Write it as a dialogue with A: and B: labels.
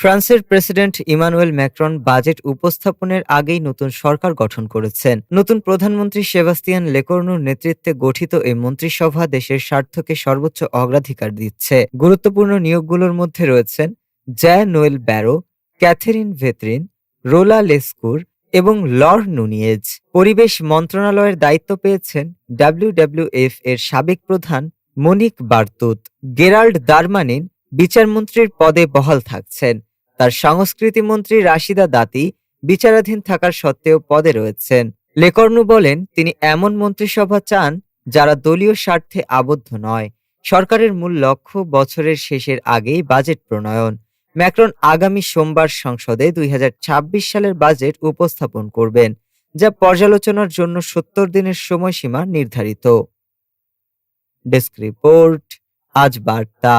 A: ফ্রান্সের president Emmanuel Macron budget উপস্থাপনের আগেই নতুন সরকার গঠন করেছেন। নতুন প্রধানমন্ত্রী সেবাস্তিয়ান লেকর্নুর নেতৃত্বে গঠিত এই মন্ত্রিসভা দেশের স্বার্থকে সর্বোচ্চ অগ্রাধিকার দিচ্ছে। গুরুত্বপূর্ণ নিয়োগগুলোর মধ্যে রয়েছেন Jean Noel Barrot, Catherine Vautrin, রোলা Lescure এবং লর নুনিয়েজ। পরিবেশ মন্ত্রণালয়ের দায়িত্ব পেয়েছেন ডাব্লিউডাব্লিউএফ এর সাবেক প্রধান মনিক বার্তুত। গেরাল্ড দারমানিন বিচারমন্ত্রীর পদে বহাল থাকছেন। তার সংস্কৃতি মন্ত্রী রাশিদা দাতি বিচারাধীন থাকার সত্ত্বেও পদে রয়েছেন। লেকর্নু বলেন, তিনি এমন মন্ত্রিসভা চান যারা দলীয় স্বার্থে আবদ্ধ নয়। সরকারের মূল লক্ষ্য বছরের শেষের আগেই বাজেট প্রণয়ন। ম্যাক্রন আগামী সোমবার সংসদে দুই হাজার ছাব্বিশ সালের বাজেট উপস্থাপন করবেন, যা পর্যালোচনার জন্য সত্তর দিনের সময়সীমা নির্ধারিত। ডেস্ক রিপোর্ট, আজ বার্তা।